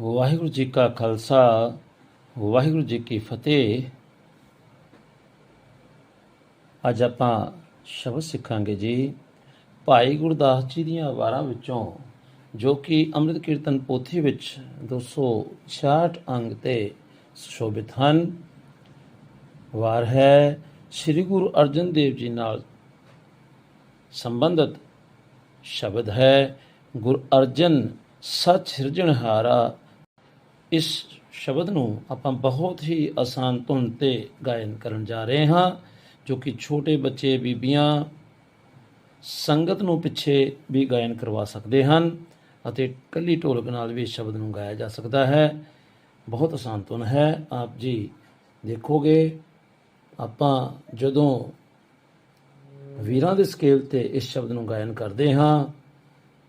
ਵਾਹਿਗੁਰੂ ਜੀ ਕਾ ਖਾਲਸਾ, ਵਾਹਿਗੁਰੂ ਜੀ ਕੀ ਫਤਿਹ। ਅੱਜ ਆਪਾਂ ਸ਼ਬਦ ਸਿੱਖਾਂਗੇ ਜੀ, ਭਾਈ ਗੁਰਦਾਸ ਜੀ ਦੀਆਂ ਵਾਰਾਂ ਵਿੱਚੋਂ, ਜੋ ਕਿ ਅੰਮ੍ਰਿਤ ਕੀਰਤਨ ਪੋਥੀ ਵਿੱਚ 266 ਅੰਗ ਤੇ ਸ਼ੋਭਿਤ ਹਨ। ਵਾਰ ਹੈ ਸ੍ਰੀ ਗੁਰੂ ਅਰਜਨ ਦੇਵ ਜੀ ਨਾਲ ਸੰਬੰਧਿਤ। ਸ਼ਬਦ ਹੈ, ਗੁਰ ਅਰਜਨ ਸੱਚ ਸਿਰਜਣਹਾਰਾ ਇਸ ਸ਼ਬਦ ਨੂੰ ਆਪਾਂ ਬਹੁਤ ਹੀ ਆਸਾਨ ਧੁਨ ਤੇ ਗਾਇਨ ਕਰਨ ਜਾ ਰਹੇ ਹਾਂ, ਜੋ ਕਿ ਛੋਟੇ ਬੱਚੇ ਬੀਬੀਆਂ ਸੰਗਤ ਨੂੰ ਪਿੱਛੇ ਵੀ ਗਾਇਨ ਕਰਵਾ ਸਕਦੇ ਹਨ ਅਤੇ ਕੱਲੀ ਢੋਲਕ ਨਾਲ ਵੀ ਇਸ ਸ਼ਬਦ ਨੂੰ ਗਾਇਆ ਜਾ ਸਕਦਾ ਹੈ। ਬਹੁਤ ਆਸਾਨ ਧੁਨ ਹੈ। ਆਪ ਜੀ ਦੇਖੋਗੇ, ਆਪਾਂ ਜਦੋਂ ਵੀਰਾਂ ਦੇ ਸਕੇਲ ਤੇ ਇਸ ਸ਼ਬਦ ਨੂੰ ਗਾਇਨ ਕਰਦੇ ਹਾਂ,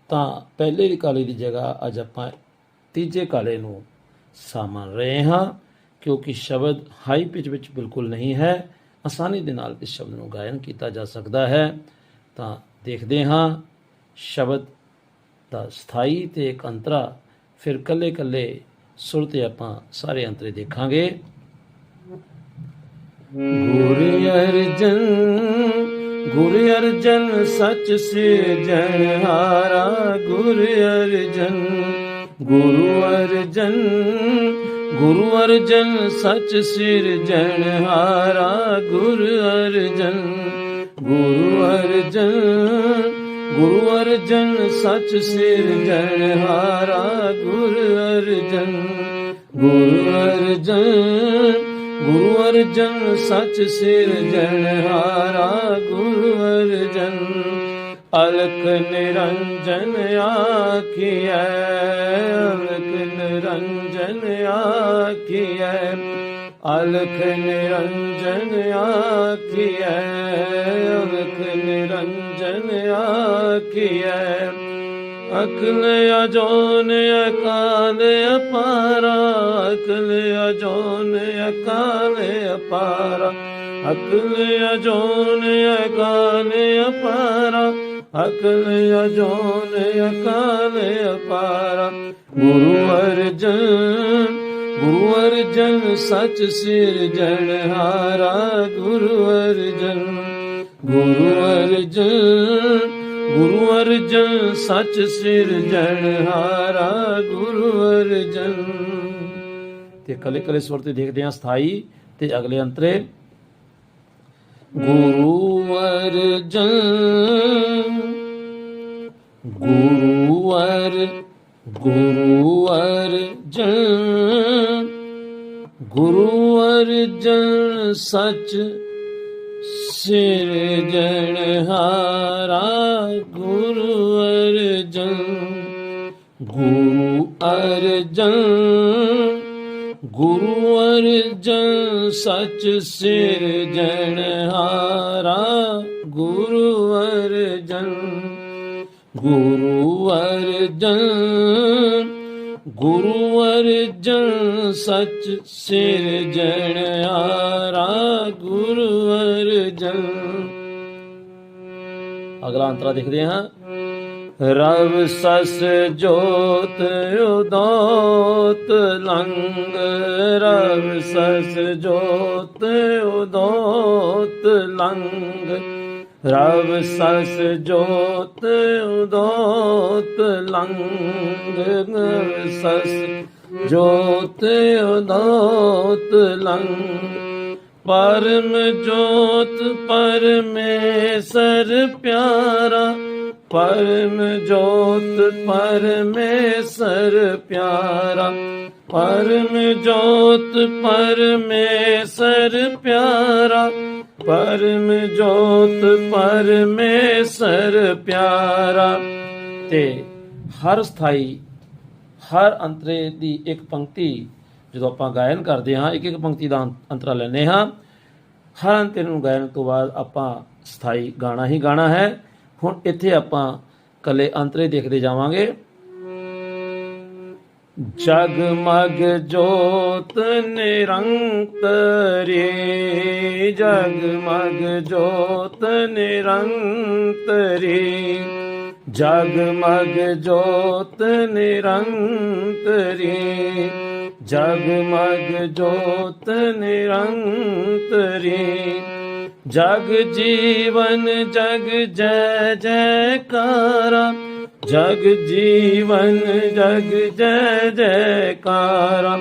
ਤਾਂ ਪਹਿਲੇ ਦੀ ਕਾਲੇ ਦੀ ਜਗ੍ਹਾ ਅੱਜ ਆਪਾਂ ਤੀਜੇ ਕਾਲੇ ਨੂੰ ਸਾਮਣ ਰਹੇ ਹਾਂ, ਕਿਉਂਕਿ ਸ਼ਬਦ ਹਾਈ ਪਿਚ ਵਿੱਚ ਬਿਲਕੁਲ ਨਹੀਂ ਹੈ। ਆਸਾਨੀ ਦੇ ਨਾਲ ਇਸ ਸ਼ਬਦ ਨੂੰ ਗਾਇਨ ਕੀਤਾ ਜਾ ਸਕਦਾ ਹੈ। ਤਾਂ ਦੇਖਦੇ ਹਾਂ, ਸ਼ਬਦ ਦਾ ਸਥਾਈ ਤੇ ਇੱਕ ਅੰਤਰਾ ਫਿਰ ਕੱਲੇ ਕੱਲੇ ਸੁਰ ਤੇ ਆਪਾਂ ਸਾਰੇ ਅੰਤਰੇ ਦੇਖਾਂਗੇ। ਗੁਰ ਅਰਜਨ ਗੁਰ ਅਰਜਨ ਸੱਚ ਸਿਰਜਣਹਾਰਾ ਗੁਰ ਅਰਜਨ। ਗੁਰੂ ਅਰਜਨ ਗੁਰੂ ਅਰਜਨ, ਸੱਚ ਸਿਰਜਣਹਾਰਾ ਗੁਰ ਅਰਜਨ, ਗੁਰੂ ਅਰਜਨ ਗੁਰੂ ਅਰਜਨ, ਸੱਚ ਸਿਰਜਣਹਾਰਾ ਗੁਰ ਅਰਜਨ, ਗੁਰੂ ਅਰਜਨ ਗੁਰੂ ਅਰਜਨ, ਸੱਚ ਸਿਰਜਣਹਾਰਾ ਗੁਰੂ ਅਰਜਨ। ਅਲਖ ਨਿਰੰਜਨ ਆਖੀਐ, ਅਲਖ ਨਿਰੰਜਨ ਆਖੀਐ, ਅਲਖ ਨਿਰੰਜਨ ਆਖੀਐ, ਅਲਖ ਨਿਰੰਜਨ ਆਖੀਐ। ਅਕਲ ਅਜੋਨ ਅਕਾਲ ਅਪਾਰਾ, ਅਕਲ ਅਜੋਨ ਅਕਾਲ ਅਪਾਰਾ, ਅਕਲ ਅਜੋਨ ਅਕਾਲ ਅਪਾਰਾ। ਅਕਲ ਅਜੋਨ ਅਕਾਲ ਅਪਾਰਾ। ਗੁਰੂ ਅਰਜਨ ਗੁਰੂ ਅਰਜਨ ਸੱਚ ਸਿਰਜਣਹਾਰਾ ਗੁਰੂ ਅਰਜਨ ਗੁਰੂ ਅਰਜਨ ਗੁਰੂ ਅਰਜਨ ਸੱਚ ਸਿਰਜਣਹਾਰਾ ਗੁਰੂ ਅਰਜਨ। ਤੇ ਕਲੇ ਕਲੇ ਸਵਰ ਤੇ ਦੇਖਦੇ ਹਾਂ ਸਥਾਈ ਤੇ ਅਗਲੇ ਅੰਤਰੇ। ਗੁਰੂ ਅਰਜਨ ਗੁਰੂ ਅਰ ਗੁਰੂ ਅਰਜਨ ਗੁਰੂ ਅਰਜਨ ਸੱਚ ਸਿਰਜਣਹਾਰਾ ਗੁਰੂ ਅਰਜਨ ਗੁਰੂ ਅਰਜਨ ਗੁਰੂ ਅਰਜਨ ਸੱਚ ਸਿਰਜਣਹਾਰਾ ਗੁਰੂ ਗੁਰੂ ਅਰਜਨ ਗੁਰੂ ਅਰਜਨ ਸੱਚ ਸਿਰਜਣਹਾਰਾ ਗੁਰੂ ਅਰਜਨ। ਅਗਲਾ ਅੰਤਰਾ ਦੇਖਦੇ ਹਾਂ। ਰਵ ਸਸ ਜੋਤ ਉਦੋਤ ਲੰਗ, ਰਵ ਸਸ ਜੋਤ ਉਦੋਤ ਲੰਗ। ਰਵ ਸਸ ਜੋਤ ਉਦੋਤ ਲੰਗ ਸਸ। ਜੋਤ ਉਦੋਤ ਲੰਗ ਪਰਮ ਜੋਤ ਪਰਮੇਸ਼ਰ ਪਿਆਰਾ। ਪਰਮ ਜੋਤ ਪਰਮੇਸ਼ਰ ਪਿਆਰਾ। ਪਰਮ ਜੋਤ ਪਰਮੇਸ਼ਰ ਪਿਆਰਾ ਪਰਮ ਜੋਤ ਪਰਮੇਸ਼ਰ ਪਿਆਰਾ। ਤੇ ਹਰ ਸਥਾਈ, ਹਰ ਅੰਤਰੇ ਦੀ ਇੱਕ ਪੰਕਤੀ, ਜਦੋਂ ਆਪਾਂ ਗਾਇਨ ਕਰਦੇ ਹਾਂ, ਇੱਕ ਇੱਕ ਪੰਕਤੀ ਦਾ ਅੰਤਰਾ ਲੈਂਦੇ ਹਾਂ, ਹਰ ਅੰਤਰੇ ਨੂੰ ਗਾਇਨ ਤੋਂ ਬਾਅਦ ਆਪਾਂ ਸਥਾਈ ਗਾਣਾ ਹੀ ਗਾਣਾ ਹੈ। ਹੁਣ ਇੱਥੇ ਆਪਾਂ ਕੱਲੇ ਅੰਤਰੇ ਦੇਖਦੇ ਜਾਵਾਂਗੇ। ਜਗ ਮਗ ਜੋਤ ਨਿਰੰਤਰੀ, ਜਗ ਮਗ ਜੋਤ ਨਿਰੰਤਰੀ ਜਗਮਗ ਜੋਤ ਨਿਰੰਤਰੀ, ਜਗ ਮਗ ਜੋਤ ਨਿਰੰਤਰੀ, ਜਗ ਜੀਵਨ ਜਗ ਜੈ ਜੈਕਾਰਾ ਜਗ ਜੀਵਨ, ਜਗ ਜੈ ਜੈਕਾਰਾ।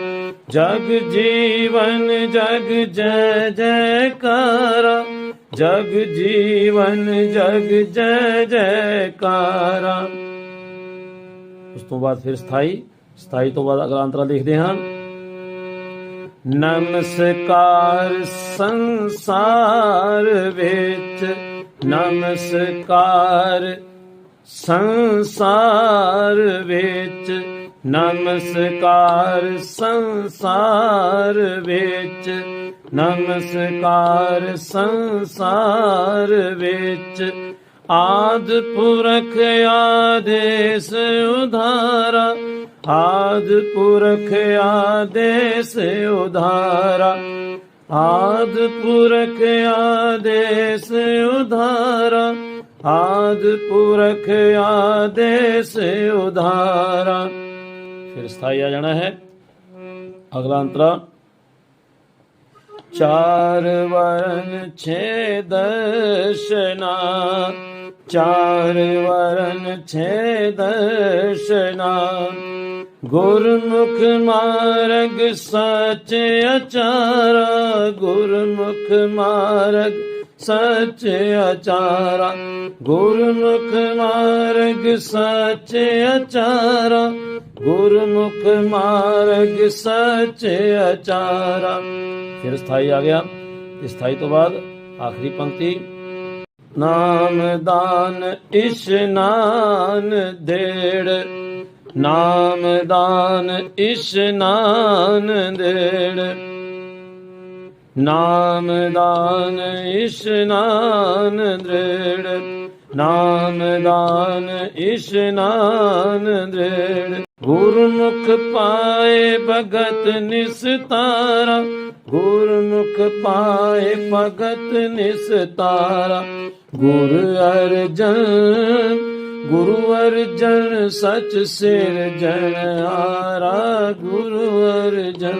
ਜਗ ਜੀਵਨ, ਜਗ ਜੈ ਜੈਕਾਰਾ। ਜਗ ਜੀਵਨ, ਜਗ ਜੈ ਜੈਕਾਰਾ। ਉਸ ਤੋਂ ਬਾਅਦ ਫਿਰ ਸਥਾਈ ਸਥਾਈ ਤੋਂ ਬਾਅਦ ਅਗਲਾ ਅੰਤਰਾ ਲਿਖਦੇ ਹਾਂ। ਨਮਸਕਾਰ ਸੰਸਾਰ ਵਿੱਚ, ਨਮਸਕਾਰ ਸੰਸਾਰ ਵਿੱਚ ਨਮਸਕਾਰ, ਸੰਸਾਰ ਵਿੱਚ ਨਮਸਕਾਰ, ਸੰਸਾਰ ਵਿੱਚ ਆਦ ਪੁਰਖ ਆਦੇਸ ਉਧਾਰਾ, ਆਦ ਪੁਰਖ ਆਦੇਸ ਉਧਾਰਾ, ਆਦ ਪੁਰਖ ਆਦੇਸ ਉਧਾਰਾ। ਆਦ ਪੁਰਖ ਆਦੇਸ ਉਧਾਰਾ। ਫਿਰ ਸਥਾਈ ਆ ਜਾਣਾ ਹੈ। ਅਗਲਾ ਅੰਤਰਾ। ਚਾਰ ਵਰਨ ਛੇ ਦਰਸ਼ਨਾ ਚਾਰ ਵਰਨ ਛੇ ਦਰਸ਼ਨਾ ਗੁਰਮੁਖ ਮਾਰਗ ਸਚ ਅਚਾਰਾ। ਗੁਰਮੁਖ ਮਾਰਗ ਸਚ ਅਚਾਰਾ ਗੁਰਮੁਖ ਮਾਰਗ ਸਚ ਅਚਾਰਾ ਗੁਰਮੁਖ ਮਾਰਗ ਸਚ ਅਚਾਰਾ ਫਿਰ ਸਥਾਈ ਆ ਗਿਆ ਸਥਾਈ ਤੋਂ ਬਾਅਦ ਆਖਰੀ ਪੰਕਤੀ, ਨਾਮ ਦਾਨ ਇਸ਼ਨਾਨ ਦੇੜ, ਨਾਮ ਦਾਨ ਇਸ਼ਨਾਨ ਦੇੜ। ਨਾਮ ਦਾਨ ਇਸ਼ਨਾਨ ਦ੍ਰਿੜ, ਨਾਮ ਦਾਨ ਇਸ਼ਨਾਨ ਦ੍ਰਿੜ। ਗੁਰਮੁਖ ਪਾਏ ਭਗਤ ਨਿਸਤਾਰਾ, ਗੁਰਮੁਖ ਪਾਏ ਭਗਤ ਨਿਸਤਾਰਾ। ਗੁਰ ਅਰਜਨ, ਗੁਰੂ ਅਰਜਨ, ਸਚ ਸਿਰ ਜਨ ਆਰਾ ਗੁਰੂ ਅਰਜਨ।